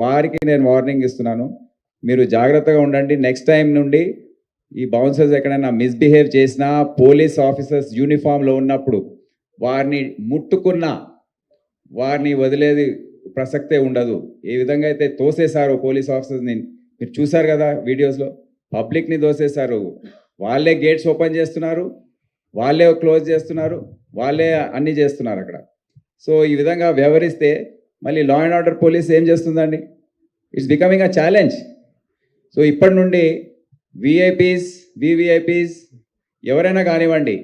వారికి నేను వార్నింగ్ ఇస్తున్నాను. మీరు జాగ్రత్తగా ఉండండి. నెక్స్ట్ టైం నుండి ఈ బౌన్సర్స్ ఎక్కడైనా మిస్బిహేవ్ చేసినా పోలీస్ ఆఫీసర్స్ యూనిఫామ్లో ఉన్నప్పుడు వారిని ముట్టుకున్నా వారిని వదిలేది ప్రసక్తే ఉండదు. ఏ విధంగా అయితే తోసేశారు పోలీస్ ఆఫీసర్స్ని మీరు చూశారు కదా వీడియోస్లో పబ్లిక్ని తోసేశారు. వాళ్ళే గేట్స్ ఓపెన్ చేస్తున్నారు. వాళ్ళే క్లోజ్ చేస్తున్నారు. వాళ్ళే అన్నీ చేస్తున్నారు అక్కడ. సో ఈ విధంగా వ్యవహరిస్తే మళ్ళీ లా అండ్ ఆర్డర్ పోలీస్ ఏం చేస్తుందండి? It's becoming a challenge so ఇప్పటి నుండి విఐపీస్ వివిఐపీస్ ఎవరైనా కానివ్వండి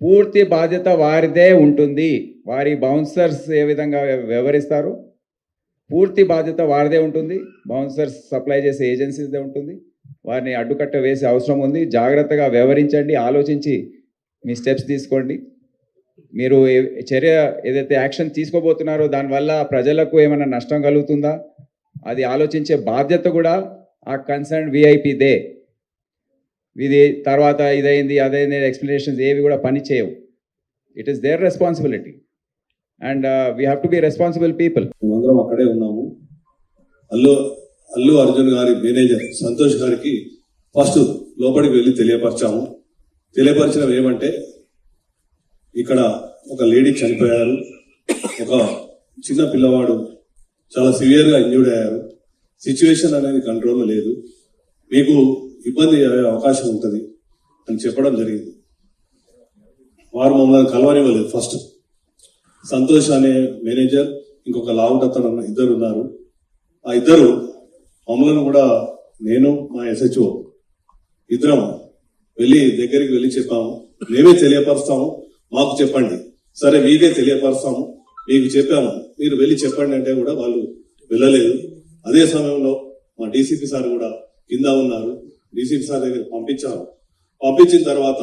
పూర్తి బాధ్యత వారిదే ఉంటుంది. వారి బౌన్సర్స్ ఏ విధంగా వ్యవహరిస్తారు? పూర్తి బాధ్యత వారిదే ఉంటుంది. బౌన్సర్స్ సప్లై చేసే ఏజెన్సీదే ఉంటుంది. వారిని అడ్డుకట్ట వేసే అవసరం ఉంది. జాగ్రత్తగా వ్యవహరించండి ఆలోచించి మీ స్టెప్స్ తీసుకోండి. మీరు చర్య ఏదైతే యాక్షన్ తీసుకోబోతున్నారో దానివల్ల ప్రజలకు ఏమైనా నష్టం కలుగుతుందా? అది ఆలోచించే బాధ్యత కూడా ఆ కన్సర్న్ విఐపిదే ఇది తర్వాత ఇదైంది అదైంది ఎక్స్ప్లెనేషన్స్ ఏవి కూడా పని చేయవు. It is their responsibility and we have to be responsible people మేమందరం అక్కడే ఉన్నాము. అల్లు అల్లు అర్జున్ గారి మేనేజర్ సంతోష్ గారికి ఫస్ట్ లోపలికి వెళ్ళి తెలియపరిచాము. తెలియపరచడం ఏమంటే ఇక్కడ ఒక లేడీ చనిపోయారు. ఒక చిన్న పిల్లవాడు చాలా సివియర్గా ఇంజూర్డ్ అయ్యారు. సిచ్యువేషన్ అనేది కంట్రోల్లో లేదు. మీకు ఇబ్బంది అయ్యే అవకాశం ఉంటుంది అని చెప్పడం జరిగింది. వారు మమ్మల్ని కలవనివ్వలేదు. ఫస్ట్ సంతోష్ అనే మేనేజర్ ఇంకొక లావుట్ అతను ఇద్దరు ఉన్నారు. ఆ ఇద్దరు మమ్మల్ని కూడా నేను మా ఎస్హెచ్ఓ ఇద్దరం వెళ్ళి దగ్గరికి వెళ్ళి చెప్పాము. మేమే తెలియపరుస్తాము. మాకు చెప్పండి. సరే మీకే తెలియపరుస్తాము. మీకు చెప్పాము. మీరు వెళ్ళి చెప్పండి అంటే కూడా వాళ్ళు వెళ్ళలేదు. అదే సమయంలో మా డీసీపీ సార్ కూడా కింద ఉన్నారు. డీసీపీ సార్ దగ్గర పంపించారు పంపించిన తర్వాత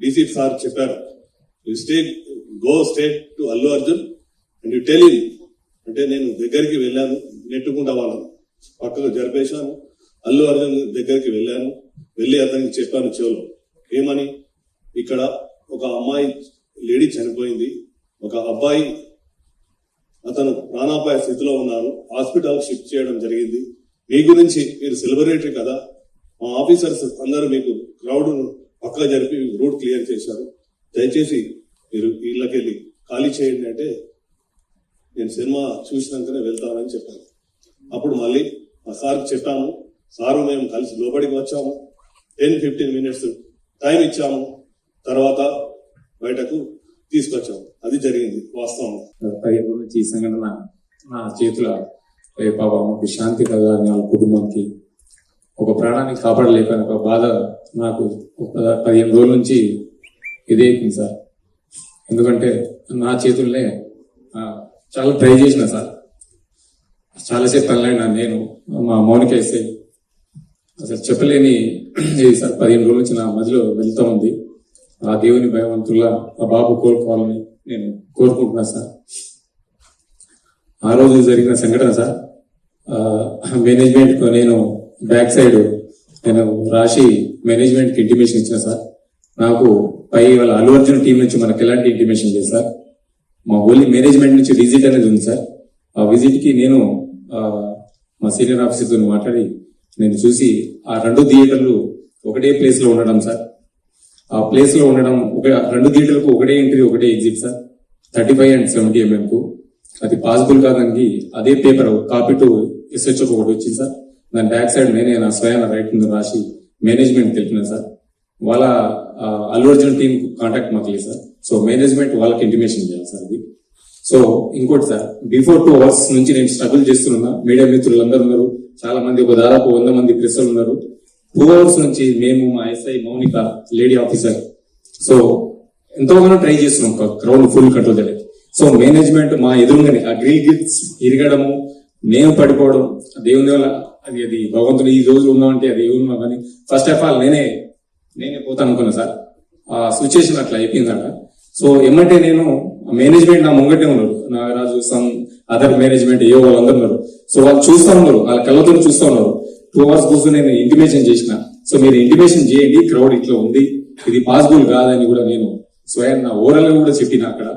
డీసీపీ సార్ చెప్పారు you straight go straight to Allu Arjun and you tell అంటే నేను దగ్గరికి వెళ్ళాను. నెట్టుకుంటా వాళ్ళను పక్కకు జరిపేశాను. అల్లు అర్జున్ దగ్గరికి వెళ్ళాను. వెళ్ళి అతనికి చెప్పాను చెవులో ఏమని? ఇక్కడ ఒక అమ్మాయి లేడీ చనిపోయింది. ఒక అబ్బాయి అతను ప్రాణాపాయ స్థితిలో ఉన్నారు. హాస్పిటల్ షిఫ్ట్ చేయడం జరిగింది. మీ గురించి మీరు సెలబ్రేటరీ కదా? మా ఆఫీసర్స్ అందరూ మీకు క్రౌడ్ పక్కన జరిపి రూట్ క్లియర్ చేశారు. దయచేసి మీరు ఇళ్ళకెళ్ళి ఖాళీ చేయండి అంటే నేను సినిమా చూసినాకనే వెళ్తానని చెప్పాను. అప్పుడు మళ్ళీ మా సార్కి చెప్పాము. సారు మేము కలిసి లోపలికి వచ్చాము. టెన్ ఫిఫ్టీన్ మినిట్స్ టైం ఇచ్చాము. తర్వాత బయటకు తీసుకొచ్చాం. అది జరిగింది వాస్తవం. పదిహేను నుంచి ఈ సంఘటన నా చేతుల ఏ పాపం శాంతి కలగాలని వాళ్ళ కుటుంబానికి ఒక ప్రాణాన్ని కాపాడలేకపోయిన ఒక బాధ నాకు ఒక పదిహేను రోజుల నుంచి ఇదే సార్. ఎందుకంటే నా చేతుల్నే చాలా ట్రై చేసిన సార్. చాలాసేపు తనలేనా నేను మా మౌనిక వేస్తే అసలు చెప్పలేని సార్. పదిహేను రోజుల నుంచి నా మధ్యలో వెళ్తూ ఉంది. ఆ దేవుని భయవంతుల్లా ఆ బాబు కోలుకోవాలని నేను కోరుకుంటున్నా సార్. ఆ రోజు జరిగిన సంఘటన సార్. మేనేజ్మెంట్ నేను బ్యాక్ సైడ్ నేను రాసి మేనేజ్మెంట్కి ఇంటిమేషన్ ఇచ్చిన సార్. నాకు పై వాళ్ళ అల్లు అర్జున్ టీం నుంచి మనకు ఎలాంటి ఇంటిమేషన్ లేదు సార్. మా ఓన్లీ మేనేజ్మెంట్ నుంచి విజిట్ అనేది ఉంది సార్. ఆ విజిట్కి నేను మా సీనియర్ ఆఫీసర్తో మాట్లాడి నేను చూసి ఆ రెండు థియేటర్లు ఒకటే ప్లేస్లో ఉండడం సార్. ఆ ప్లేస్లో ఉండడం ఒక రెండు థియేటర్లకు ఒకటే ఎంట్రీ ఒకటే exit sir thirty five and seventy MM కు. అది పాసిబుల్ కాదానికి అదే పేపర్ కాపీ టు ఎస్హెచ్ ఒకటి వచ్చింది సార్ దాని బ్యాక్ సైడ్ నేనే నా స్వయాన రైట్ మీద రాసి మేనేజ్మెంట్ తెలిపిన సార్ వాళ్ళ అల్లు అర్జున్ టీమ్ కాంటాక్ట్ మాకు లేదు సార్ సో మేనేజ్మెంట్ వాళ్ళకి ఇంటిమేషన్ చేయాలి సార్ అది. సో ఇంకోటి సార్ బిఫోర్ టూ అవర్స్ నుంచి నేను స్ట్రగుల్ చేస్తున్నా. మీడియా మిత్రులు అందరు ఉన్నారు. చాలా మంది ఒక దాదాపు వంద మంది ప్రెస్లు ఉన్నారు. టూ అవర్స్ నుంచి మేము మా SI Mounika lady officer so ఎంతో మనం ట్రై చేస్తున్నాం crowd full control so management మా ఎదురుగానే ఆ గ్రిల్ గిఫ్ట్స్ ఇరగడము మేము పడిపోవడం దేవుని వల్ల అది అది భగవంతుడు ఈ రోజు ఉన్నామంటే అది ఏమన్నా కానీ ఫస్ట్ ఆఫ్ ఆల్ నేనే నేనే పోతాను అనుకున్నా సార్. ఆ సిచ్యువేషన్ అట్లా అయిపోయిందట. సో ఏమంటే నేను మేనేజ్మెంట్ నా ముంగటే ఉన్నారు. నాగరాజు సమ్ అదర్ మేనేజ్మెంట్ ఏ వాళ్ళందరూ ఉన్నారు. సో వాళ్ళు చూస్తూ ఉన్నారు వాళ్ళ కళ్ళతో చూస్తూ ఉన్నారు. టూ అవర్స్ కూర్చొని నేను ఇంటిమేషన్ చేసిన. సో మీరు ఇంటిమేషన్ చేయండి క్రౌడ్ ఇట్లా ఉంది. ఇది పాసిబుల్ కాదని కూడా నేను స్వయం నా ఓరల్ కూడా చెప్పిన అక్కడ.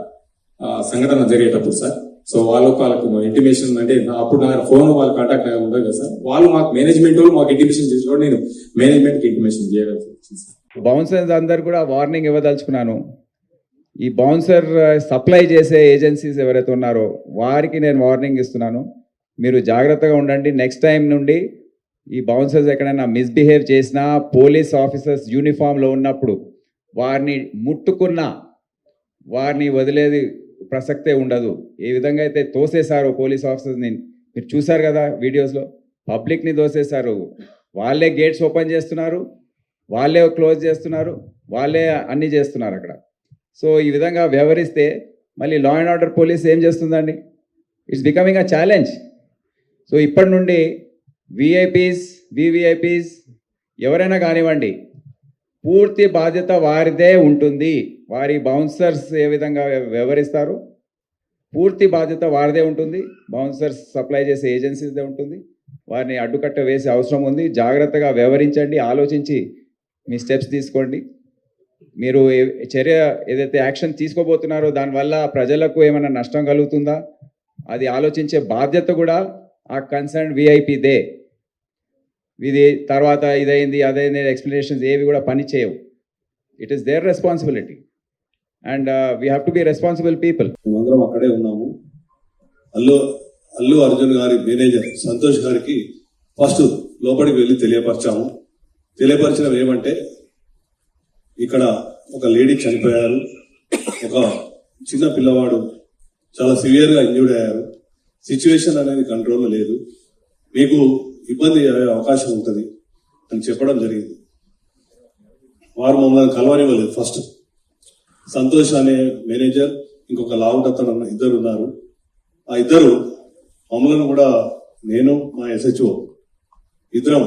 సంఘటన జరిగేటప్పుడు సార్. సో వాళ్ళకు వాళ్ళకు ఇంటిమేషన్ అంటే అప్పుడు నా ఫోన్ వాళ్ళు కాంటాక్ట్ ఉండదు కదా సార్. వాళ్ళు మాకు మేనేజ్మెంట్ వాళ్ళు మాకు ఇంటిమేషన్ చేసి కూడా నేను మేనేజ్మెంట్కి ఇంటిమేషన్ చేయగలిసి వచ్చింది సార్. బౌన్సర్స్ అందరు కూడా వార్నింగ్ ఇవ్వదలుచుకున్నాను. ఈ బౌన్సర్ సప్లై చేసే ఏజెన్సీస్ ఎవరైతే ఉన్నారో వారికి నేను వార్నింగ్ ఇస్తున్నాను. మీరు జాగ్రత్తగా ఉండండి. నెక్స్ట్ టైం నుండి ఈ బౌన్సర్స్ ఎక్కడైనా మిస్బిహేవ్ చేసినా పోలీస్ ఆఫీసర్స్ యూనిఫామ్లో ఉన్నప్పుడు వారిని ముట్టుకున్నా వారిని వదిలేది ప్రసక్తే ఉండదు. ఏ విధంగా అయితే తోసేశారు పోలీస్ ఆఫీసర్స్ని మీరు చూశారు కదా వీడియోస్లో పబ్లిక్ని దోసేశారు వాళ్ళే గేట్స్ ఓపెన్ చేస్తున్నారు వాళ్ళే క్లోజ్ చేస్తున్నారు వాళ్ళే అన్ని చేస్తున్నారు అక్కడ. సో ఈ విధంగా వ్యవహరిస్తే మళ్ళీ లా అండ్ ఆర్డర్ పోలీస్ ఏం చేస్తుందండి? It's becoming a challenge so ఇప్పటి నుండి విఐపీస్ వివిఐపీస్ ఎవరైనా కానివ్వండి పూర్తి బాధ్యత వారిదే ఉంటుంది. వారి బౌన్సర్స్ ఏ విధంగా వ్యవహరిస్తారు? పూర్తి బాధ్యత వారిదే ఉంటుంది. బౌన్సర్స్ సప్లై చేసే ఏజెన్సీదే ఉంటుంది. వారిని అడ్డుకట్ట వేసే అవసరం ఉంది. జాగ్రత్తగా వ్యవహరించండి ఆలోచించి మీ స్టెప్స్ తీసుకోండి. మీరు చర్య ఏదైతే యాక్షన్ తీసుకోబోతున్నారో దానివల్ల ప్రజలకు ఏమైనా నష్టం కలుగుతుందా? అది ఆలోచించే బాధ్యత కూడా ఆ కన్సర్న్ విఐపీదే ఇది తర్వాత ఇదైంది అదైంది ఎక్స్ప్లెనేషన్స్ ఏవి కూడా పని చేయవు. It is their responsibility and we have to be responsible people మేమందరం అక్కడే ఉన్నాము. అల్లు అల్లు అర్జున్ గారి మేనేజర్ సంతోష్ గారికి ఫస్ట్ లోపలికి వెళ్ళి తెలియపరిచాము. తెలియపరచడం ఏమంటే ఇక్కడ ఒక లేడీ చనిపోయారు. ఒక చిన్న పిల్లవాడు చాలా సివియర్గా ఇంజూర్డ్ అయ్యారు. సిచ్యువేషన్ అనేది కంట్రోల్ లేదు. మీకు ఇబ్బంది అయ్యే అవకాశం ఉంటుంది అని చెప్పడం జరిగింది. వారు మమ్మల్ని కలవనివ్వలేదు. ఫస్ట్ సంతోష్ అనే మేనేజర్ ఇంకొక లావుట్ అతను ఇద్దరు ఉన్నారు. ఆ ఇద్దరు మమ్మల్ని కూడా నేను మా ఎస్హెచ్ఓ ఇద్దరం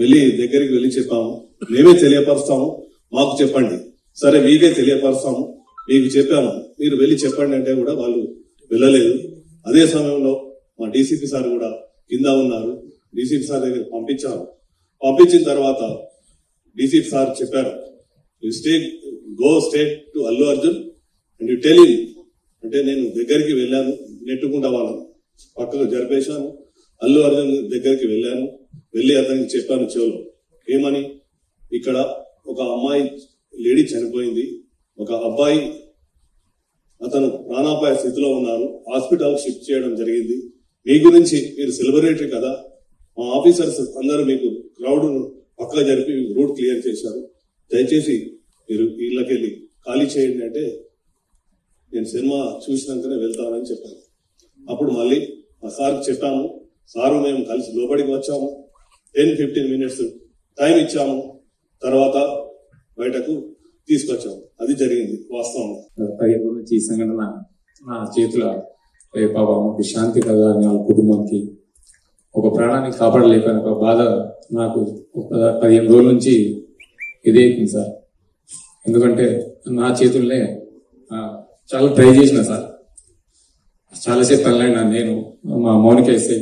వెళ్ళి దగ్గరికి వెళ్ళి చెప్పాము. మేమే తెలియపరుస్తాము మాకు చెప్పండి. సరే మీకే తెలియపరుస్తాము మీకు చెప్పాము. మీరు వెళ్ళి చెప్పండి అంటే కూడా వాళ్ళు వెళ్ళలేదు. అదే సమయంలో మా డీసీపీ సార్ కూడా కింద ఉన్నారు. డీసీపీ సార్ దగ్గర పంపించాము పంపించిన తర్వాత డీసీపీ సార్ చెప్పారు you stay go straight to Allu Arjun and you tell అంటే నేను దగ్గరికి వెళ్ళాను నెట్టుకుంటా వాళ్ళను. పక్కకు జరిపేశాను అల్లు అర్జున్ దగ్గరికి వెళ్ళాను. వెళ్ళి అతనికి చెప్పాను చెవులో ఏమని? ఇక్కడ ఒక అమ్మాయి లేడీ చనిపోయింది. ఒక అబ్బాయి అతను ప్రాణాపాయ స్థితిలో ఉన్నారు. హాస్పిటల్ షిఫ్ట్ చేయడం జరిగింది. మీ గురించి మీరు సెలబ్రేటరీ కదా మా ఆఫీసర్స్ అందరూ మీకు క్రౌడ్ పక్కన జరిపి రూట్ క్లియర్ చేశారు. దయచేసి మీరు ఇళ్ళకెళ్ళి ఖాళీ చేయండి అంటే నేను సినిమా చూసినాకనే వెళ్తానని చెప్పాను. అప్పుడు మళ్ళీ మా సార్కి చెప్పాము సారు మేము కలిసి లోపలికి వచ్చాము. టెన్ ఫిఫ్టీన్ మినిట్స్ టైం ఇచ్చాము. తర్వాత బయటకు తీసుకొచ్చాము. అది జరిగింది వాస్తవం పదిహేను నుంచి ఈ సంఘటన నా చేతుల. రేపా పాపమ్మకి శాంతి కలగాలని వాళ్ళ కుటుంబానికి ఒక ప్రాణాన్ని కాపాడలేకపోయిన ఒక బాధ నాకు ఒక పదిహేను రోజుల నుంచి ఇదే సార్. ఎందుకంటే నా చేతుల్నే చాలా ట్రై చేసిన సార్. చాలాసేపు తనలేనా నేను మా మౌనిక ఎస్ఐ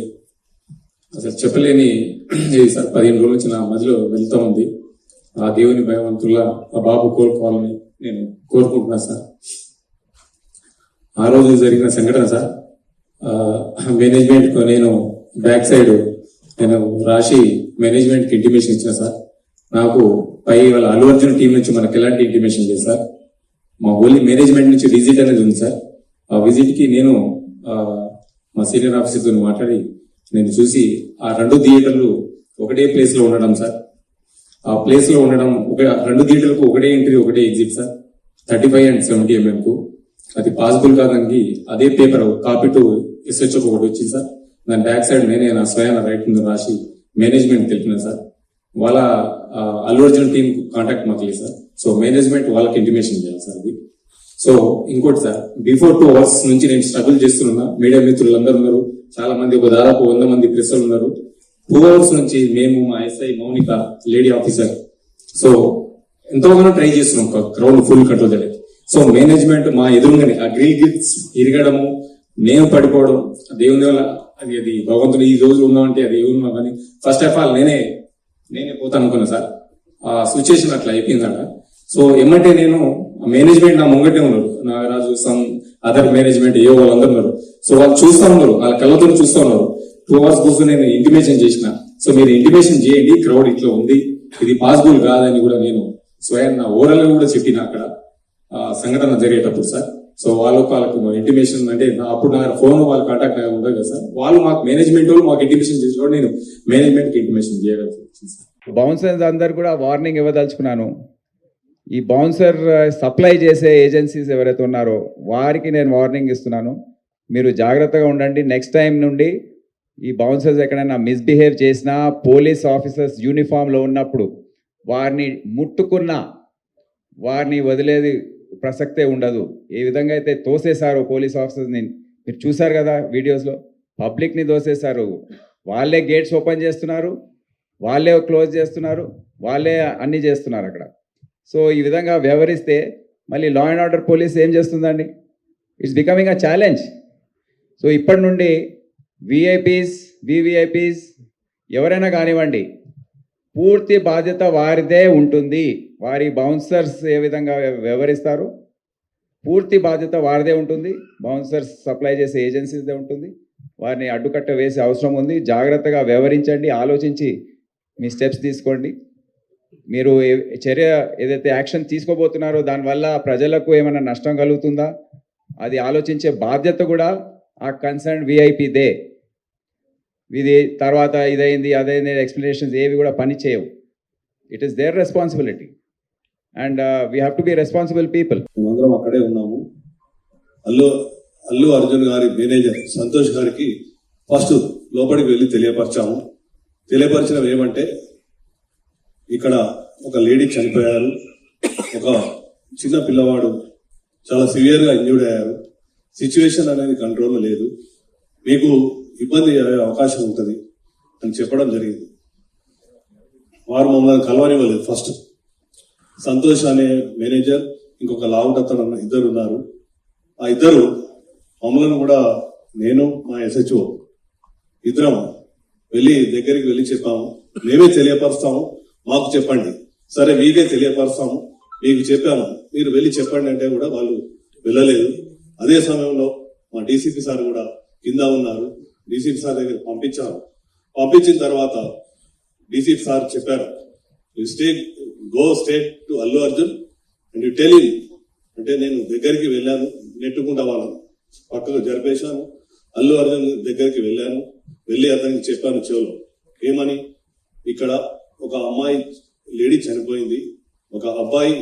అసలు చెప్పలేని ఇది సార్. పదిహేను రోజుల నుంచి నా మధ్యలో వెళ్తూ ఉంది. ఆ దేవుని భయవంతుల్లా ఆ బాబు కోలుకోవాలని నేను కోరుకుంటున్నా సార్. ఆ రోజు జరిగిన సంఘటన సార్. మేనేజ్మెంట్కు నేను బ్యాక్ సైడ్ నేను రాసి మేనేజ్మెంట్కి ఇంటిమేషన్ ఇచ్చిన సార్. నాకు పై వాళ్ళ అల్లు అర్జున్ టీం నుంచి మనకు ఎలాంటి ఇంటిమేషన్ లేదు సార్. మా ఓన్లీ మేనేజ్మెంట్ నుంచి విజిట్ అనేది ఉంది సార్. ఆ విజిట్కి నేను మా సీనియర్ ఆఫీసర్తో మాట్లాడి నేను చూసి ఆ రెండు థియేటర్లు ఒకటే ప్లేస్లో ఉండడం సార్. ఆ ప్లేస్లో ఉండడం ఒక రెండు థియేటర్లకు ఒకటే ఎంట్రీ ఒకటే exit sir. Thirty five and seventy MM కు అది పాసిబుల్ కాదని అదే పేపర్ కాపీ టు ఎస్హెచ్ ఒకటి వచ్చింది సార్. దాని బ్యాక్ సైడ్ నేనే నా స్వయాన రైట్ మీద రాసి మేనేజ్మెంట్ తెలిపిన సార్. వాళ్ళ అల్లు అర్జున్ టీం కాంటాక్ట్ మాకు లేదు సార్. సో మేనేజ్మెంట్ వాళ్ళకి ఇంటిమేషన్ చేయాలి సార్ అది. సో ఇంకోటి సార్ బిఫోర్ టూ అవర్స్ నుంచి నేను స్ట్రగుల్ చేస్తున్నా. మీడియా మిత్రులు అందరూ ఉన్నారు. చాలా మంది ఒక దాదాపు వంద మంది ప్రెస్లు ఉన్నారు. టూ అవర్స్ నుంచి మేము మా SI Mounika lady officer so ఎంతోగానో try చేస్తున్నాం. క్రౌడ్ ఫుల్ కంట్రోల్ చేయడానికి సో మేనేజ్మెంట్ మా ఎదురుగానే ఆ గ్రిల్ గిల్స్ ఇరగడము నేను పడిపోవడం దేవుని వల్ల అది అది భగవంతుడు ఈ రోజు ఉన్నామంటే అది ఏమన్నా కానీ ఫస్ట్ ఆఫ్ ఆల్ నేనే నేనే పోతాను అనుకున్నా సార్. ఆ సిచ్యువేషన్ అట్లా అయిపోయిందట. సో ఏమంటే నేను మేనేజ్మెంట్ నా ముంగటే ఉన్నారు. నాగరాజు సమ్ అదర్ మేనేజ్మెంట్ ఏ వాళ్ళందరూ ఉన్నారు. సో వాళ్ళు చూస్తూ ఉన్నారు. వాళ్ళ కళ్ళతో చూస్తూ ఉన్నారు. టూ అవర్స్ కోసం నేను ఇంటిమేషన్ చేసిన. సో మీరు ఇంటిమేషన్ చేయండి. క్రౌడ్ ఇట్లా ఉంది. ఇది పాసిబుల్ కాదని కూడా నేను స్వయం నా ఓరల్ కూడా చెప్పిన అక్కడ. సంఘటన జరిగేటప్పుడు సార్. సో వాళ్ళకు వాళ్ళకు ఇంటిమేషన్ అంటే అప్పుడు నా ఫోన్ వాళ్ళు కాంటాక్ట్ ఉండదు కదా సార్. వాళ్ళు మాకు మేనేజ్మెంట్ వాళ్ళు మాకు ఇంటిమేషన్ చేసిన నేను మేనేజ్మెంట్కి ఇంటిమేషన్ చేయగలుగుతాను బౌన్సర్స్ అందరు కూడా వార్నింగ్ ఇవ్వదలుచుకున్నాను. ఈ బౌన్సర్ సప్లై చేసే ఏజెన్సీస్ ఎవరైతే ఉన్నారో వారికి నేను వార్నింగ్ ఇస్తున్నాను. మీరు జాగ్రత్తగా ఉండండి. నెక్స్ట్ టైం నుండి ఈ బౌన్సర్స్ ఎక్కడైనా మిస్బిహేవ్ చేసినా పోలీస్ ఆఫీసర్స్ యూనిఫామ్లో ఉన్నప్పుడు వారిని ముట్టుకున్నా వారిని వదిలేది ప్రసక్తే ఉండదు. ఏ విధంగా అయితే తోసేశారు పోలీస్ ఆఫీసర్స్ని మీరు చూశారు కదా వీడియోస్లో? పబ్లిక్ని తోసేశారు. వాళ్ళే గేట్స్ ఓపెన్ చేస్తున్నారు. వాళ్ళే క్లోజ్ చేస్తున్నారు. వాళ్ళే అన్నీ చేస్తున్నారు అక్కడ. సో ఈ విధంగా వ్యవహరిస్తే మళ్ళీ లా అండ్ ఆర్డర్ పోలీస్ ఏం చేస్తుందండి? It's becoming a challenge so ఇప్పటి నుండి విఐపీస్ వివిఐపీస్ ఎవరైనా కానివ్వండి పూర్తి బాధ్యత వారిదే ఉంటుంది. వారి బౌన్సర్స్ ఏ విధంగా వ్యవహరిస్తారు? పూర్తి బాధ్యత వారిదే ఉంటుంది. బౌన్సర్స్ సప్లై చేసే ఏజెన్సీదే ఉంటుంది. వారిని అడ్డుకట్ట వేసే అవసరం ఉంది. జాగ్రత్తగా వ్యవహరించండి. ఆలోచించి మీ స్టెప్స్ తీసుకోండి. మీరు చర్య ఏదైతే యాక్షన్ తీసుకోబోతున్నారో దానివల్ల ప్రజలకు ఏమైనా నష్టం కలుగుతుందా? అది ఆలోచించే బాధ్యత కూడా ఆ కన్సర్న్ విఐపిదే. ఇది తర్వాత ఇదైంది అదైంది ఎక్స్ప్లెనేషన్స్ ఏవి కూడా పని చేయవు. It is their responsibility and we have to be responsible people మేమందరం అక్కడే ఉన్నాము. అల్లు అల్లు అర్జున్ గారి మేనేజర్ సంతోష్ గారికి ఫస్ట్ లోపలికి వెళ్ళి తెలియపరిచాము. తెలియపరచడం ఏమంటే ఇక్కడ ఒక లేడీ చనిపోయారు. ఒక చిన్న పిల్లవాడు చాలా సివియర్గా ఇంజూర్డ్ అయ్యారు. సిచ్యువేషన్ అనేది కంట్రోల్లో లేదు. మీకు ఇబ్బంది అయ్యే అవకాశం ఉంటుంది అని చెప్పడం జరిగింది. వారు మమ్మల్ని కలవనివ్వలేదు. ఫస్ట్ సంతోష్ అనే మేనేజర్ ఇంకొక లావుడ్ అతను ఇద్దరు ఉన్నారు. ఆ ఇద్దరు మమ్మల్ని కూడా నేను మా ఎస్హెచ్ఓ ఇద్దరం వెళ్ళి దగ్గరికి వెళ్ళి చెప్పాము. మేమే తెలియపరుస్తాము మాకు చెప్పండి. సరే మీకే తెలియపరుస్తాము మీకు చెప్పాము. మీరు వెళ్ళి చెప్పండి అంటే కూడా వాళ్ళు వెళ్ళలేదు. అదే సమయంలో మా డీసీపీ సార్ కూడా కింద ఉన్నారు. డీసీపీ సార్ దగ్గర పంపించారు. పంపించిన తర్వాత డీసీపీ సార్ చెప్పారు you straight go straight to Allu Arjun and you tell అంటే నేను దగ్గరికి వెళ్ళాను నెట్టుకుంటా వాళ్ళను. పక్కకు జరిపేశాను అల్లు అర్జున్ దగ్గరికి వెళ్ళాను. వెళ్ళి అతనికి చెప్పాను చెవులో ఏమని? ఇక్కడ ఒక అమ్మాయి లేడీ చనిపోయింది. ఒక అబ్బాయి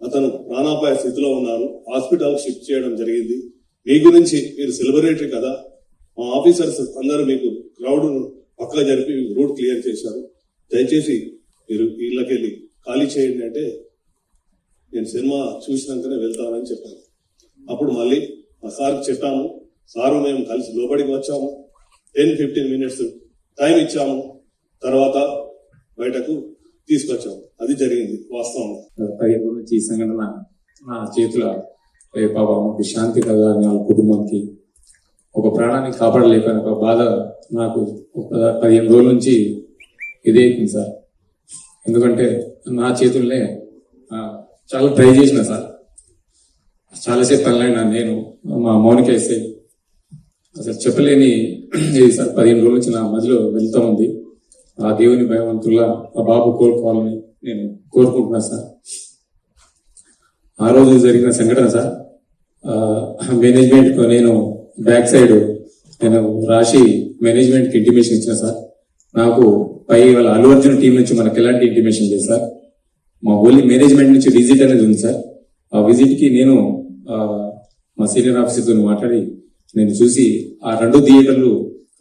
అతను ప్రాణాపాయ స్థితిలో ఉన్నారు. హాస్పిటల్ షిఫ్ట్ చేయడం జరిగింది. మీ గురించి మీరు సెలబ్రేటరీ కదా మా ఆఫీసర్స్ అందరూ మీకు క్రౌడ్ పక్క జరిపి రూట్ క్లియర్ చేశారు. దయచేసి మీరు ఇళ్ళకెళ్ళి ఖాళీ చేయండి అంటే నేను సినిమా చూసినాకనే వెళ్తానని చెప్పాను. అప్పుడు మళ్ళీ మా సార్కి చెప్పాము. సారు మేము కలిసి లోపలికి వచ్చాము. టెన్ ఫిఫ్టీన్ మినిట్స్ టైం ఇచ్చాము. తర్వాత బయటకు తీసుకొచ్చాము. అది జరిగింది వాస్తవం పదిహేను రోజుల నుంచి ఈ సంఘటన నా చేతుల రేపా పాప శాంతి కలగాలని వాళ్ళ కుటుంబానికి ఒక ప్రాణాన్ని కాపాడలేకపోయిన ఒక బాధ నాకు ఒక పద- పదిహేను రోజుల నుంచి ఇదే అవుతుంది సార్. ఎందుకంటే నా చేతుల్నే చాలా ట్రై చేసిన సార్. చాలాసేపు తనలైనా నేను మా మౌనిక వేస్తే అసలు చెప్పలేని ఇది సార్. పదిహేను రోజుల నుంచి నా మధ్యలో వెళ్తూ ఉంది. ఆ దేవుని భయవంతుల్లా ఆ బాబు కోలుకోవాలని నేను కోరుకుంటున్నా సార్. ఆ రోజు జరిగిన సంఘటన సార్. మేనేజ్మెంట్ నేను బ్యాక్ సైడ్ నేను రాసి మేనేజ్మెంట్కి ఇంటిమేషన్ ఇచ్చిన సార్. నాకు పై వాళ్ళ అల్లు అర్జున్ టీం నుంచి మనకు ఎలాంటి ఇంటిమేషన్ లేదు సార్. మా ఓన్లీ మేనేజ్మెంట్ నుంచి విజిట్ అనేది ఉంది సార్. ఆ విజిట్కి నేను మా సీనియర్ ఆఫీసర్తో మాట్లాడి నేను చూసి ఆ రెండు థియేటర్లు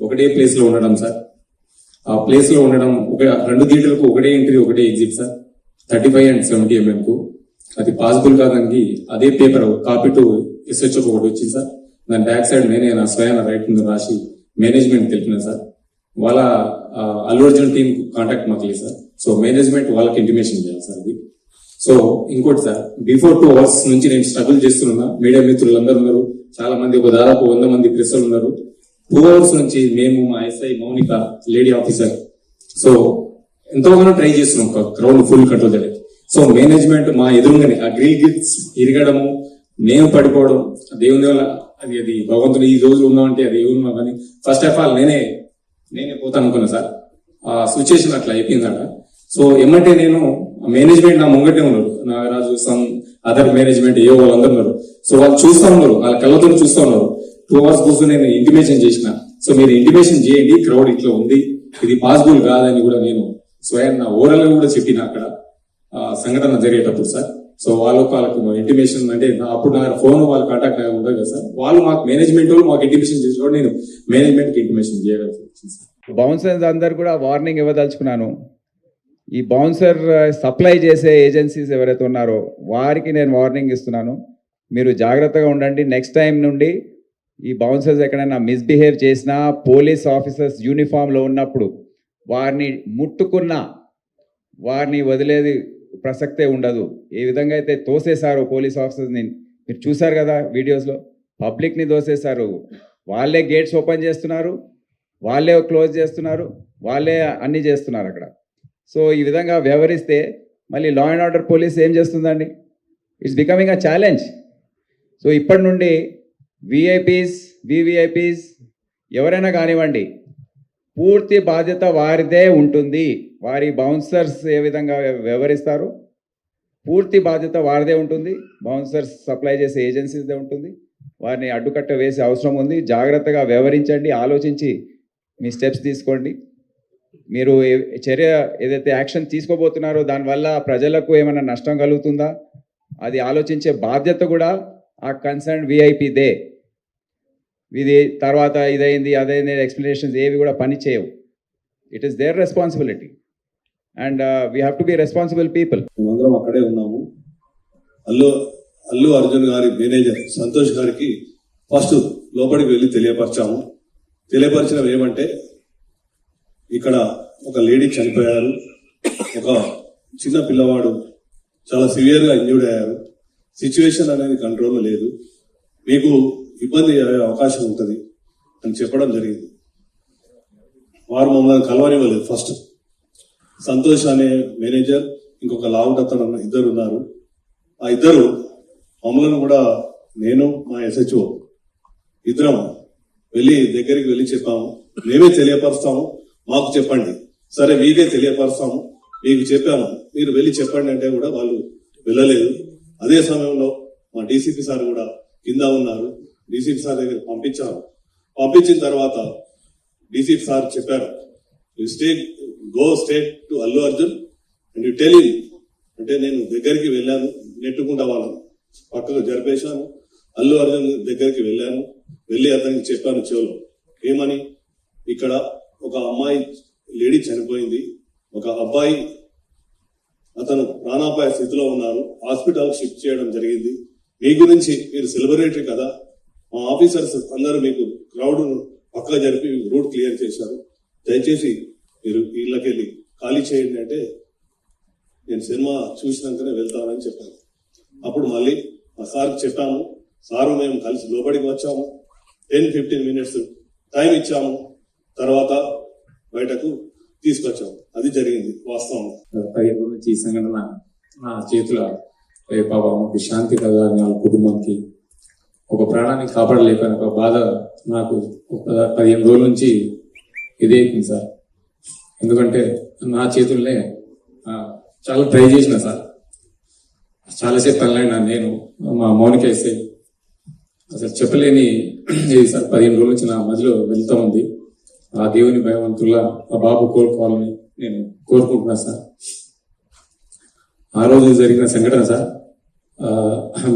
ఒకటే ప్లేస్లో ఉండడం సార్. ఆ ప్లేస్లో ఉండడం ఒక రెండు థియేటర్లకు ఒకటే ఎంట్రీ ఒకటే exit sir. Thirty five and seventy ఎంఎంకు అది పాసిబుల్ కాదని అదే పేపర్ కాపీ టు ఎస్హెచ్ఓ ఒకటి వచ్చింది సార్. దాని బ్యాక్ సైడ్ నేనే నా స్వయాన రైట్ మీద రాసి మేనేజ్మెంట్ తెలిపిన సార్. వాళ్ళ అల్లు అర్జున్ టీం కాంటాక్ట్ మాకు లేదు సార్. సో మేనేజ్మెంట్ వాళ్ళకి ఇంటిమేషన్ చేయాలి సార్ అది. సో ఇంకోటి సార్ బిఫోర్ టూ అవర్స్ నుంచి నేను స్ట్రగుల్ చేస్తున్నా. మీడియా మిత్రులు అందరూ ఉన్నారు. చాలా మంది ఒక దాదాపు వంద మంది ప్రెస్లు ఉన్నారు. టూ అవర్స్ నుంచి మేము మా SI Mounika lady officer. So ఎంతోగానో try చేస్తున్నాం. క్రౌడ్ ఫుల్ కంట్రోల్ చేయడానికి. సో మేనేజ్మెంట్ మా ఎదురుగానే ఆ గ్రిల్ గిల్స్ ఇరగడము నేను పడిపోవడం దేవుని వల్ల అది అది భగవంతుడు ఈ రోజు ఉన్నామంటే అది ఏమన్నా కానీ ఫస్ట్ ఆఫ్ ఆల్ నేనే నేనే పోతాను అనుకున్నా సార్. ఆ సిచ్యుయేషన్ అట్లా అయిపోయిందట. సో ఏమంటే నేను మేనేజ్మెంట్ నా ముంగటే ఉన్నారు. నాగరాజు సమ్ అదర్ మేనేజ్మెంట్ ఏ వాళ్ళందరూ ఉన్నారు. సో వాళ్ళు చూస్తూ ఉన్నారు. వాళ్ళ కళ్ళతో చూస్తా ఉన్నారు. టూ అవర్స్ కూర్చొని నేను ఇంటిమేషన్ చేసిన. సో మీరు ఇంటిమేషన్ చేయండి. క్రౌడ్ ఇట్లా ఉంది. ఇది పాసిబుల్ కాదని కూడా నేను స్వయం నా ఓరల్ కూడా చెప్పిన అక్కడ. ఆ, సంఘటన జరిగేటప్పుడు సార్. సో వాళ్ళు వాళ్ళకు ఇంటిమేషన్ అంటే అప్పుడు నా ఫోన్ వాళ్ళు కాంటాక్ట్ ఉండదు కదా సార్. వాళ్ళు మాకు మేనేజ్మెంట్ వాళ్ళు మాకు ఇంటిమేషన్ చేసినప్పుడు నేను మేనేజ్మెంట్ ఇంటిమేషన్ చేయడం వచ్చింది సార్. బౌన్సర్స్ అందరు కూడా వార్నింగ్ ఇవ్వదలుచుకున్నాను. ఈ బౌన్సర్ సప్లై చేసే ఏజెన్సీస్ ఎవరైతే ఉన్నారో వారికి నేను వార్నింగ్ ఇస్తున్నాను. మీరు జాగ్రత్తగా ఉండండి. నెక్స్ట్ టైం నుండి ఈ బౌన్సర్స్ ఎక్కడైనా మిస్బిహేవ్ చేసినా పోలీస్ ఆఫీసర్స్ యూనిఫామ్లో ఉన్నప్పుడు వారిని ముట్టుకున్నా వారిని వదిలేది ప్రసక్తే ఉండదు. ఏ విధంగా అయితే తోసేశారు పోలీస్ ఆఫీసర్ని మీరు చూశారు కదా వీడియోస్లో? పబ్లిక్ని తోసేశారు. వాళ్ళే గేట్స్ ఓపెన్ చేస్తున్నారు వాళ్ళే క్లోజ్ చేస్తున్నారు వాళ్ళే అన్నీ చేస్తున్నారు అక్కడ. సో ఈ విధంగా వ్యవహరిస్తే మళ్ళీ లా అండ్ ఆర్డర్ పోలీస్ ఏం చేస్తుందండి? It's becoming a challenge so ఇప్పటి నుండి విఐపీస్ వివిఐపీస్ ఎవరైనా కానివ్వండి పూర్తి బాధ్యత వారిదే ఉంటుంది. వారి బౌన్సర్స్ ఏ విధంగా వ్యవహరిస్తారు? పూర్తి బాధ్యత వారిదే ఉంటుంది. బౌన్సర్స్ సప్లై చేసే ఏజెన్సీదే ఉంటుంది. వారిని అడ్డుకట్ట వేసే అవసరం ఉంది. జాగ్రత్తగా వ్యవహరించండి. ఆలోచించి మీ స్టెప్స్ తీసుకోండి. మీరు చర్య ఏదైతే యాక్షన్ తీసుకోబోతున్నారో దానివల్ల ప్రజలకు ఏమైనా నష్టం కలుగుతుందా? అది ఆలోచించే బాధ్యత కూడా ఆ కన్సర్న్ విఐపిదే. ఇది తర్వాత ఇదైంది అదైంది ఎక్స్ప్లెనేషన్స్ ఏవి కూడా పని చేయవు. It is their responsibility and we have to be responsible people మేమందరం అక్కడే ఉన్నాము. అల్లు అల్లు అర్జున్ గారి మేనేజర్ సంతోష్ గారికి ఫస్ట్ లోపలికి వెళ్ళి తెలియపరిచాము. తెలియపరిచడం ఏమంటే ఇక్కడ ఒక లేడీ చనిపోయారు. ఒక చిన్న పిల్లవాడు చాలా సివియర్గా ఇంజూర్డ్ అయ్యారు. సిచ్యువేషన్ అనేది కంట్రోల్లో లేదు. మీకు ఇబ్బంది అయ్యే అవకాశం ఉంటుంది అని చెప్పడం జరిగింది. వారు మమ్మల్ని కలవనివ్వలేదు. ఫస్ట్ సంతోష్ అనే మేనేజర్ ఇంకొక లావుట్ అతను ఇద్దరు ఉన్నారు. ఆ ఇద్దరు మమ్మల్ని కూడా నేను మా ఎస్హెచ్ఓ ఇద్దరం వెళ్ళి దగ్గరికి వెళ్ళి చెప్పాము. మేమే తెలియపరుస్తాము మాకు చెప్పండి. సరే మీకే తెలియపరుస్తాము మీకు చెప్పాము. మీరు వెళ్ళి చెప్పండి అంటే కూడా వాళ్ళు వెళ్ళలేదు. అదే సమయంలో మా డీసీపీ సార్ కూడా కింద ఉన్నారు. డీసీపీ సార్ దగ్గర పంపించాను పంపించిన తర్వాత డీసీపీ సార్ చెప్పారు you straight go straight to Allu Arjun and you tell అంటే నేను దగ్గరికి వెళ్ళాను నెట్టుకుంటా వాళ్ళను పక్కకు జరిపేశాను. అల్లు అర్జున్ దగ్గరికి వెళ్ళాను. వెళ్ళి అతనికి చెప్పాను చెవులో ఏమని? ఇక్కడ ఒక అమ్మాయి లేడీ చనిపోయింది. ఒక అబ్బాయి అతను ప్రాణాపాయ స్థితిలో ఉన్నారు. హాస్పిటల్ షిఫ్ట్ చేయడం జరిగింది. మీ గురించి మీరు సెలబ్రేటరీ కదా మా ఆఫీసర్స్ అందరూ మీకు క్రౌడ్ పక్క జరిపి రూట్ క్లియర్ చేశారు. దయచేసి మీరు ఇళ్ళకెళ్ళి ఖాళీ చేయండి అంటే నేను సినిమా చూసినాకనే వెళ్తానని చెప్పాను. అప్పుడు మళ్ళీ మా సార్కి చెప్పాము. సారు మేము కలిసి లోపలికి వచ్చాము. టెన్ ఫిఫ్టీన్ మినిట్స్ టైం ఇచ్చాము. తర్వాత బయటకు తీసుకొచ్చాము. అది జరిగింది వాస్తవం ఈ సంఘటన నా చేతుల రేపా బాబు శాంతి కదా వాళ్ళ కుటుంబానికి ఒక ప్రాణాన్ని కాపాడలేకపోయిన ఒక బాధ నాకు ఒక పదిహేను రోజుల నుంచి ఇదే అయిపోయింది సార్. ఎందుకంటే నా చేతుల్నే చాలా ట్రై చేసిన సార్. చాలాసేపు తనలైనా నేను మా మౌనిక వేస్తే అసలు చెప్పలేని ఇది సార్. పదిహేను రోజుల నుంచి నా మధ్యలో వెళ్తూ ఉంది. ఆ దేవుని భగవంతుల్లా ఆ బాబు కోలుకోవాలని నేను కోరుకుంటున్నా సార్. ఆ రోజు జరిగిన సంఘటన సార్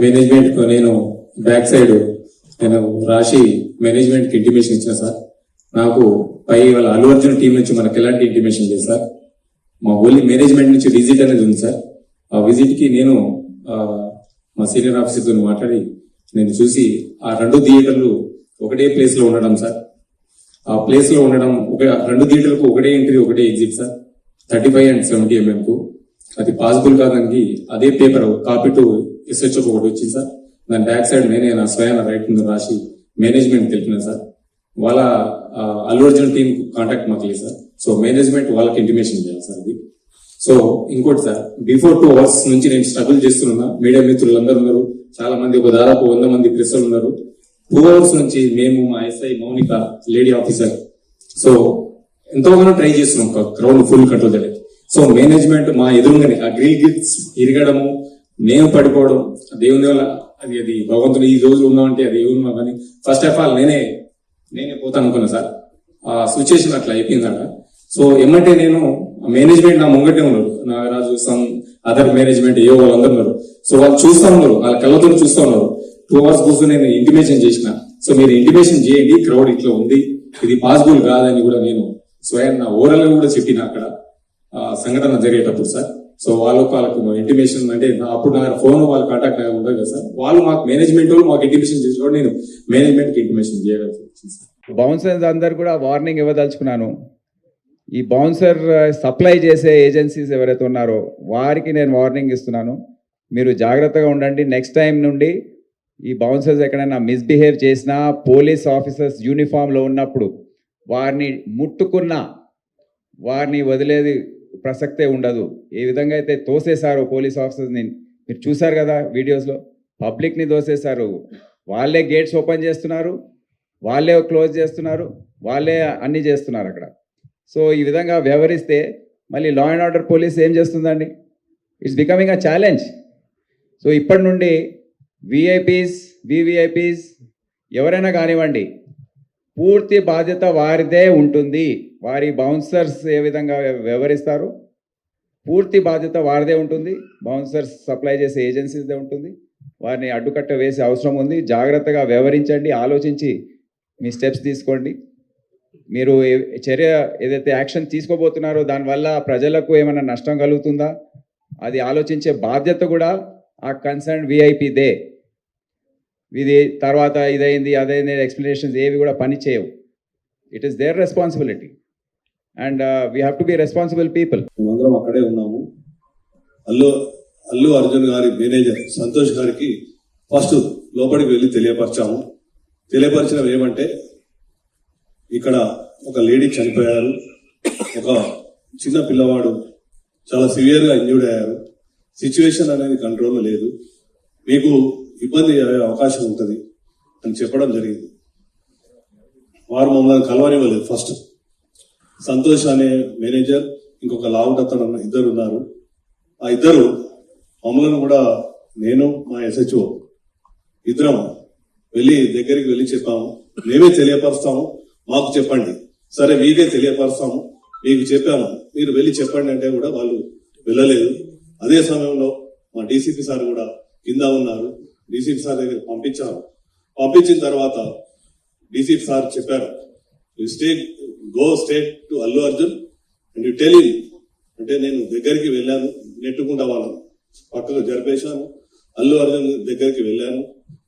మేనేజ్మెంట్కు నేను బ్యాక్ సైడ్ నేను రాసి మేనేజ్మెంట్కి ఇంటిమేషన్ ఇచ్చిన సార్. నాకు పై వాళ్ళ అల్లు అర్జున్ టీం నుంచి మనకు ఎలాంటి ఇంటిమేషన్ లేదు సార్. మా ఓన్లీ మేనేజ్మెంట్ నుంచి విజిట్ అనేది ఉంది సార్. ఆ విజిట్కి నేను మా సీనియర్ ఆఫీసర్తో మాట్లాడి నేను చూసి ఆ రెండు థియేటర్లు ఒకటే ప్లేస్లో ఉండడం సార్. ఆ ప్లేస్లో ఉండడం ఒక రెండు థియేటర్లకు ఒకటే ఎంట్రీ ఒకటే exit sir. Thirty five and seventy MM కు. అది పాసిబుల్ కాదానికి అదే పేపర్ కాపీ టు ఎస్హెచ్ ఒకటి వచ్చింది సార్. దాని బ్యాక్ సైడ్ నేనే నా స్వయం రైట్ మీద రాసి మేనేజ్మెంట్ తెలిపిన సార్. వాళ్ళ అల్లు అర్జున్ టీం కాంటాక్ట్ మాకు లేదు సార్. సో మేనేజ్మెంట్ వాళ్ళకి ఇంటిమేషన్ చేయాలి సార్ అది. సో ఇంకోటి సార్ బిఫోర్ టూ అవర్స్ నుంచి నేను స్ట్రగుల్ చేస్తున్నా. మీడియా అందరు ఉన్నారు. చాలా మంది ఒక దాదాపు వంద మంది ప్రెస్లు ఉన్నారు. టూ అవర్స్ నుంచి మేము మా SI Mounika lady officer. So ఎంతోగానో try చేస్తున్నాం ఒక క్రౌడ్ ఫుల్ కంట్రోల్ చేయడానికి. సో మేనేజ్మెంట్ మా ఎదురుగానే ఆ గ్రిల్ గిట్స్ ఇరగడము మేము పడిపోవడం దేవుని వల్ల అది అది భగవంతుడు ఈ రోజు ఉన్నామంటే అది ఏమన్నా కానీ ఫస్ట్ ఆఫ్ ఆల్ నేనే నేనే పోతాను అనుకున్నా సార్. ఆ సిచ్యుయేషన్ అట్లా అయిపోయిందట. సో ఏమంటే నేను మేనేజ్మెంట్ నా ముంగటే ఉన్నారు. నాగరాజు సమ్ అదర్ మేనేజ్మెంట్ ఏ వాళ్ళందరూ ఉన్నారు. సో వాళ్ళు చూస్తూ ఉన్నారు. వాళ్ళ కళ్ళతో చూస్తూ ఉన్నారు. టూ అవర్స్ కూర్చొని నేను ఇంటిమేషన్ చేసిన. సో మీరు ఇంటిమేషన్ చేయండి. క్రౌడ్ ఇట్లా ఉంది. ఇది పాసిబుల్ కాదని కూడా నేను స్వయం నా ఓరల్ కూడా చెప్పిన అక్కడ. సంఘటన జరిగేటప్పుడు సార్. సో వాళ్ళు వాళ్ళకు ఇంటిమేషన్ అంటే అప్పుడు నా ఫోన్ వాళ్ళు కాంటాక్ట్ ఉండదు కదా సార్? వాళ్ళు మాకు మేనేజ్మెంట్ వాళ్ళు మాకు ఇంటిమేషన్ చేసి కూడా నేను మేనేజ్మెంట్కి ఇంటిమేషన్ చేయగలిసి వచ్చింది సార్. బౌన్సర్స్ అందరు కూడా వార్నింగ్ ఇవ్వదలుచుకున్నాను. ఈ బౌన్సర్ సప్లై చేసే ఏజెన్సీస్ ఎవరైతే ఉన్నారో వారికి నేను వార్నింగ్ ఇస్తున్నాను. మీరు జాగ్రత్తగా ఉండండి. నెక్స్ట్ టైం నుండి ఈ బౌన్సర్స్ ఎక్కడైనా మిస్బిహేవ్ చేసినా పోలీస్ ఆఫీసర్స్ యూనిఫామ్లో ఉన్నప్పుడు వారిని ముట్టుకున్నా వారిని వదిలేది ప్రసక్తే ఉండదు. ఏ విధంగా అయితే తోసేశారో పోలీస్ ఆఫీసర్స్ని మీరు చూశారు కదా వీడియోస్లో? పబ్లిక్ని దోసేశారు వాళ్ళే గేట్స్ ఓపెన్ చేస్తున్నారు. వాళ్ళే క్లోజ్ చేస్తున్నారు. వాళ్ళే అన్ని చేస్తున్నారు అక్కడ. సో ఈ విధంగా వ్యవహరిస్తే మళ్ళీ లా అండ్ ఆర్డర్ పోలీస్ ఏం చేస్తుందండి? It's becoming a challenge so ఇప్పటి నుండి విఐపీస్ వివిఐపీస్ ఎవరైనా కానివ్వండి పూర్తి బాధ్యత వారిదే ఉంటుంది. వారి బౌన్సర్స్ ఏ విధంగా వ్యవహరిస్తారు? పూర్తి బాధ్యత వారిదే ఉంటుంది. బౌన్సర్స్ సప్లై చేసే ఏజెన్సీదే ఉంటుంది. వారిని అడ్డుకట్ట వేసే అవసరం ఉంది. జాగ్రత్తగా వ్యవహరించండి. ఆలోచించి మీ స్టెప్స్ తీసుకోండి. మీరు చర్య ఏదైతే యాక్షన్ తీసుకోబోతున్నారో దానివల్ల ప్రజలకు ఏమైనా నష్టం కలుగుతుందా? అది ఆలోచించే బాధ్యత కూడా ఆ కన్సర్న్ విఐపీదే. ఇది తర్వాత ఇదైంది అదైంది ఎక్స్ప్లెనేషన్స్ ఏవి కూడా పని చేయవు. It is their responsibility and we have to be responsible people మేమందరం అక్కడే ఉన్నాము. అల్లు అల్లు అర్జున్ గారి మేనేజర్ సంతోష్ గారికి ఫస్ట్ లోపలికి వెళ్ళి తెలియపరిచాము. తెలియపరచడం ఏమంటే ఇక్కడ ఒక లేడీ చనిపోయారు. ఒక చిన్న పిల్లవాడు చాలా సివియర్గా ఇంజూర్డ్ అయ్యారు. సిచ్యువేషన్ అనేది కంట్రోల్లో లేదు. మీకు ఇబ్బంది అయ్యే అవకాశం ఉంటుంది అని చెప్పడం జరిగింది. వారు మమ్మల్ని కలవనివ్వలేదు. ఫస్ట్ సంతోష్ అనే మేనేజర్ ఇంకొక లావుట్ అతను ఉన్న- ఇద్దరు ఉన్నారు. ఆ ఇద్దరు మమ్మల్ని కూడా నేను మా ఎస్హెచ్ఓ ఇద్దరం వెళ్ళి దగ్గరికి వెళ్ళి చెప్పాము. మేమే తెలియపరుస్తాము మాకు చెప్పండి. సరే మీకే తెలియపరుస్తాము మీకు చెప్పాము. మీరు వెళ్ళి చెప్పండి అంటే కూడా వాళ్ళు వెళ్ళలేదు. అదే సమయంలో మా డీసీపీ సార్ కూడా కింద ఉన్నారు. డీసీపీ సార్ దగ్గర పంపించాను పంపించిన తర్వాత డీసీపీ సార్ చెప్పారు you stay go straight to Allu Arjun and you tell అంటే నేను దగ్గరికి వెళ్ళాను నెట్టుకుంటా వాళ్ళను. పక్కకు జరిపేశాను అల్లు అర్జున్ దగ్గరికి వెళ్ళాను.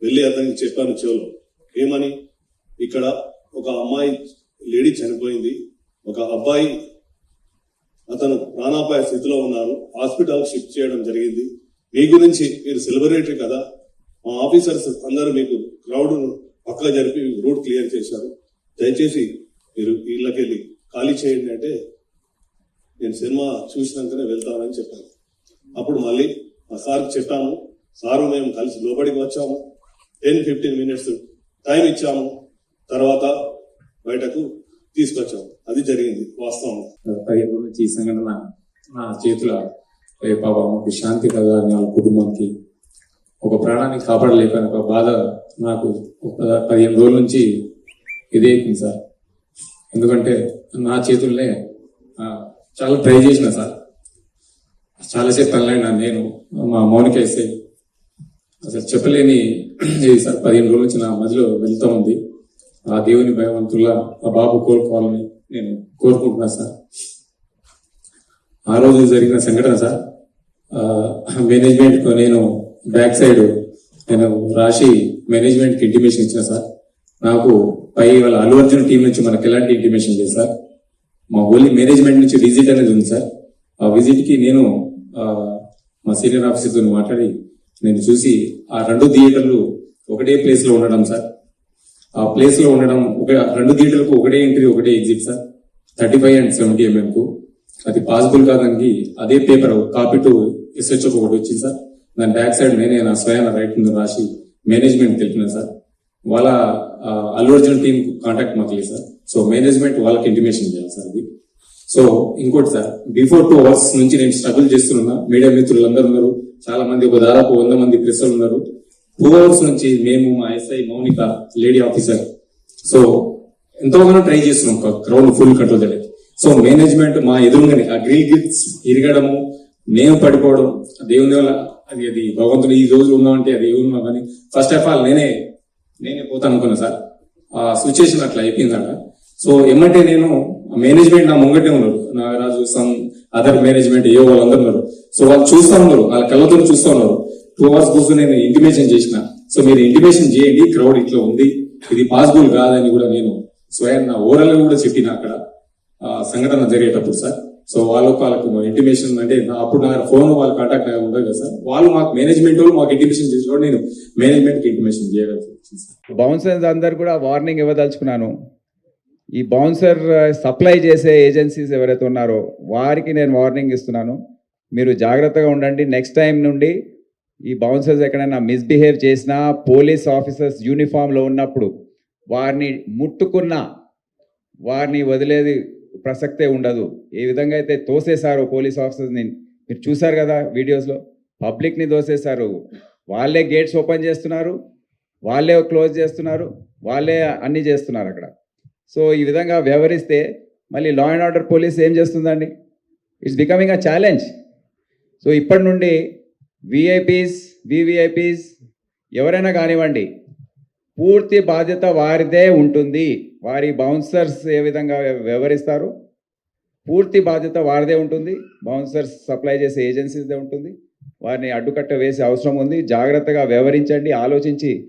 వెళ్ళి అతనికి చెప్పాను చెవులో ఏమని? ఇక్కడ ఒక అమ్మాయి లేడీ చనిపోయింది. ఒక అబ్బాయి అతను ప్రాణాపాయ స్థితిలో ఉన్నారు. హాస్పిటల్ షిఫ్ట్ చేయడం జరిగింది. మీ గురించి మీరు సెలబ్రేటరీ కదా మా ఆఫీసర్స్ అందరూ మీకు క్రౌడ్ పక్కగా జరిపి రూట్ క్లియర్ చేశారు. దయచేసి మీరు ఇళ్ళకెళ్ళి ఖాళీ చేయండి అంటే నేను సినిమా చూసినాకనే వెళ్తానని చెప్పాను అప్పుడు మళ్ళీ మా సార్కి చెప్పాము సారు మేము కలిసి లోపలికి వచ్చాము. టెన్ ఫిఫ్టీన్ మినిట్స్ టైం ఇచ్చాము. తర్వాత బయటకు తీసుకొచ్చాము. అది జరిగింది వాస్తవం పదిహేను నుంచి ఈ సంఘటన నా చేతుల రేపా పాప శాంతి కలగాలని వాళ్ళ కుటుంబానికి ఒక ప్రాణాన్ని కాపాడలేకపోయిన ఒక బాధ నాకు ఒక పదిహేను రోజుల నుంచి ఇదే అయిపోయింది సార్. ఎందుకంటే నా చేతుల్నే చాలా ట్రై చేసిన సార్. చాలాసేపు తనలేనా నేను మా మౌనిక ఎస్ఐ అసలు చెప్పలేని ఇది సార్. పదిహేను రోజుల నుంచి నా మధ్యలో వెళ్తూ ఉంది. ఆ దేవుని భయవంతుల్లా ఆ బాబు కోరుకోవాలని నేను కోరుకుంటున్నా సార్. ఆ రోజు జరిగిన సంఘటన సార్. మేనేజ్మెంట్ నేను బ్యాక్ సైడ్ నేను రాసి మేనేజ్మెంట్కి ఇంటిమేషన్ ఇచ్చిన సార్. నాకు పై వాళ్ళ అల్లు అర్జున్ టీం నుంచి మనకి ఎలాంటి ఇంటిమేషన్ లేదు సార్. మా ఓన్లీ మేనేజ్మెంట్ నుంచి విజిట్ అనేది ఉంది సార్. ఆ విజిట్కి నేను మా సీనియర్ ఆఫీసర్తో మాట్లాడి నేను చూసి ఆ రెండు థియేటర్లు ఒకటే ప్లేస్లో ఉండడం సార్. ఆ ప్లేస్లో ఉండడం ఒక రెండు థియేటర్లకు ఒకటే ఎంట్రీ ఒకటే exit sir. Thirty five and seventy ఎంఎంకు అది పాసిబుల్ కాదానికి అదే పేపర్ కాపీ టు ఎస్హెచ్ఓ ఒకటి వచ్చింది సార్. దాని బ్యాక్ సైడ్ నేనే నా స్వయాన రైట్ ముందు రాసి మేనేజ్మెంట్ తెలిపిన సార్. వాళ్ళ అల్లు అర్జున్ టీం కాంటాక్ట్ మాకు లేదు సార్. సో మేనేజ్మెంట్ వాళ్ళకి ఇంటిమేషన్ చేయాలి సార్ అది. సో ఇంకోటి సార్ బిఫోర్ టూ అవర్స్ నుంచి నేను స్ట్రగుల్ చేస్తున్నా. మీడియా అందరు ఉన్నారు. చాలా మంది ఒక దాదాపు వంద మంది ప్రెస్లు ఉన్నారు. టూ అవర్స్ నుంచి మేము మా SI Mounika lady officer. So ఎంతోగానో try చేస్తున్నాం క్రౌడ్ ఫుల్ కంట్రోల్ చేయడానికి. సో మేనేజ్మెంట్ మా ఎదురుగానే ఆ గ్రిల్ గిఫ్ట్స్ ఇరగడము మేము పడిపోవడం దేవుని వల్ల అది అది భగవంతుడు ఈ రోజు ఉన్నామంటే అది ఏమున్నా కానీ ఫస్ట్ ఆఫ్ ఆల్ నేనే నేనే పోతాను అనుకున్నా సార్. ఆ సిచ్యుయేషన్ అట్లా అయిపోయిందట. సో ఏమంటే నేను మేనేజ్మెంట్ నా ముంగటే ఉన్నారు. నాగరాజు సమ్ అదర్ మేనేజ్మెంట్ ఏ వాళ్ళందరూ ఉన్నారు. సో వాళ్ళు చూస్తూ ఉన్నారు. వాళ్ళ కళ్ళతో చూస్తూ ఉన్నారు. టూ అవర్స్ కూర్చొని నేను ఇంటిమేషన్ చేసిన. సో మీరు ఇంటిమేషన్ చేయండి. క్రౌడ్ ఇట్లా ఉంది. ఇది పాసిబుల్ కాదని కూడా నేను స్వయం నా ఓరల్ కూడా చెప్పిన అక్కడ. సంఘటన జరిగేటప్పుడు సార్. సో వాళ్ళు వాళ్ళకు ఇంటిమేషన్ అంటే అప్పుడు నా ఫోన్ వాళ్ళు కాంటాక్ట్ ఉండదు కదా సార్. వాళ్ళు మాకు మేనేజ్మెంట్ వాళ్ళు మాకు ఇంటిమేషన్ చేసినప్పుడు నేను మేనేజ్మెంట్కి ఇంటిమేషన్ చేయగలుగుతాను బౌన్సర్స్ అందరు కూడా వార్నింగ్ ఇవ్వదలుచుకున్నాను. ఈ బౌన్సర్ సప్లై చేసే ఏజెన్సీస్ ఎవరైతే ఉన్నారో వారికి నేను వార్నింగ్ ఇస్తున్నాను. మీరు జాగ్రత్తగా ఉండండి. నెక్స్ట్ టైం నుండి ఈ బౌన్సర్స్ ఎక్కడైనా మిస్బిహేవ్ చేసినా పోలీస్ ఆఫీసర్స్ యూనిఫామ్లో ఉన్నప్పుడు వారిని ముట్టుకున్నా వారిని వదిలేది ప్రసక్తే ఉండదు. ఏ విధంగా అయితే తోసేశారు పోలీస్ ఆఫీసర్స్ని మీరు చూసారు కదా వీడియోస్లో? పబ్లిక్ని తోసేశారు. వాళ్ళే గేట్స్ ఓపెన్ చేస్తున్నారు. వాళ్ళే క్లోజ్ చేస్తున్నారు. వాళ్ళే అన్ని చేస్తున్నారు అక్కడ. సో ఈ విధంగా వ్యవహరిస్తే మళ్ళీ లా అండ్ ఆర్డర్ పోలీస్ ఏం చేస్తుందండి? It's becoming a challenge so ఇప్పటి నుండి విఐపీస్ వివిఐపీస్ ఎవరైనా కానివ్వండి పూర్తి బాధ్యత వారిదే ఉంటుంది. వారి బౌన్సర్స్ ఏ విధంగా వ్యవహరిస్తారు? పూర్తి బాధ్యత వారిదే ఉంటుంది. బౌన్సర్స్ సప్లై చేసే ఏజెన్సీస్దే ఉంటుంది. వారిని అడ్డుకట్ట వేసే అవసరం ఉంది. జాగ్రత్తగా వ్యవహరించండి. ఆలోచించి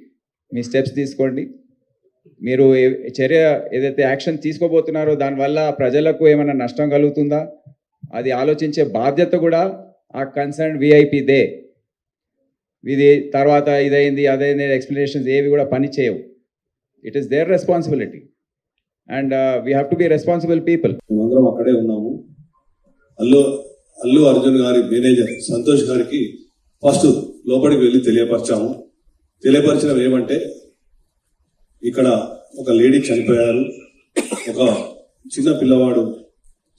మీ స్టెప్స్ తీసుకోండి. మీరు చర్య ఏదైతే యాక్షన్ తీసుకోబోతున్నారో దానివల్ల ప్రజలకు ఏమైనా నష్టం కలుగుతుందా? అది ఆలోచించే బాధ్యత కూడా ఆ కన్సర్న్ విఐపిదే. ఇది తర్వాత ఇదైంది అదైంది ఎక్స్ప్లెనేషన్స్ ఏవి కూడా పని చేయవు. It is their responsibility and we have to be responsible people మేమందరం అక్కడే ఉన్నాము. అల్లు అల్లు అర్జున్ గారి మేనేజర్ సంతోష్ గారికి ఫస్ట్ లోపలికి వెళ్ళి తెలియపరిచాము. తెలియపరచడం ఏమంటే ఇక్కడ ఒక లేడీ చనిపోయారు. ఒక చిన్న పిల్లవాడు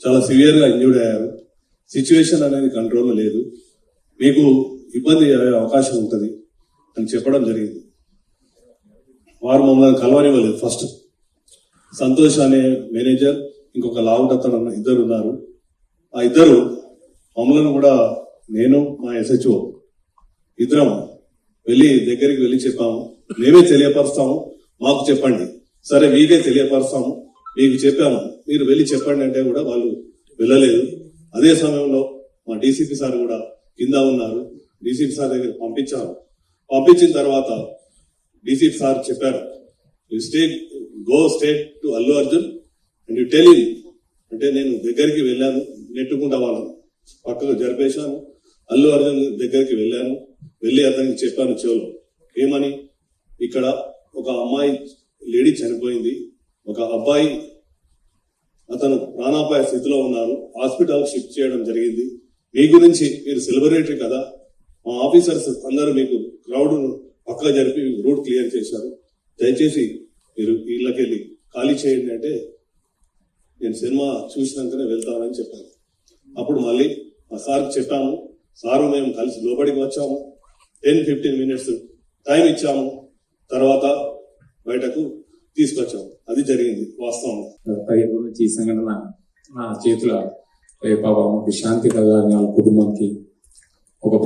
చాలా సివియర్గా ఇంజూర్డ్ అయ్యారు. సిచ్యువేషన్ అనేది కంట్రోల్లో లేదు. మీకు ఇబ్బంది అయ్యే అవకాశం ఉంటుంది అని చెప్పడం జరిగింది. వారు మమ్మల్ని కలవనివ్వలేదు. ఫస్ట్ సంతోష్ అనే మేనేజర్ ఇంకొక లావుట్ అతను ఇద్దరు ఉన్నారు. ఆ ఇద్దరు మమ్మల్ని కూడా నేను మా ఎస్హెచ్ఓ ఇద్దరం వెళ్ళి దగ్గరికి వెళ్ళి చెప్పాము. మేమే తెలియపరుస్తాము మాకు చెప్పండి. సరే మీకే తెలియపరుస్తాము మీకు చెప్పాము. మీరు వెళ్ళి చెప్పండి అంటే కూడా వాళ్ళు వెళ్ళలేదు. అదే సమయంలో మా డీసీపీ సార్ కూడా కింద ఉన్నారు. డీసీపీ సార్ దగ్గర పంపించారు. పంపించిన తర్వాత డీసీపీ సార్ చెప్పారు you straight go straight to Allu Arjun and you tell అంటే నేను దగ్గరికి వెళ్ళాను నెట్టుకుంటా వాళ్ళను పక్కకు జరిపేశాను. అల్లు అర్జున్ దగ్గరికి వెళ్ళాను వెళ్ళి అతనికి చెప్పాను చెవులో ఏమని? ఇక్కడ ఒక అమ్మాయి లేడీ చనిపోయింది. ఒక అబ్బాయి అతను ప్రాణాపాయ స్థితిలో ఉన్నారు. హాస్పిటల్ షిఫ్ట్ చేయడం జరిగింది. మీ గురించి మీరు సెలబ్రేటరీ కదా మా ఆఫీసర్స్ అందరూ మీకు క్రౌడ్ పక్క జరిపి రూట్ క్లియర్ చేశారు. దయచేసి మీరు ఇళ్ళకెళ్ళి ఖాళీ చేయండి అంటే నేను సినిమా చూసినాకనే వెళ్తానని చెప్పాను. అప్పుడు మళ్ళీ మా సార్కి చెప్పాము సారు మేము కలిసి లోపలికి వచ్చాము. టెన్ ఫిఫ్టీన్ మినిట్స్ టైం ఇచ్చాము. తర్వాత బయటకు తీసుకొచ్చాము. అది జరిగింది వాస్తవం పదిహేను నుంచి ఈ సంఘటన నా చేతుల రేపా శాంతి కలగాలని వాళ్ళ కుటుంబానికి ఒక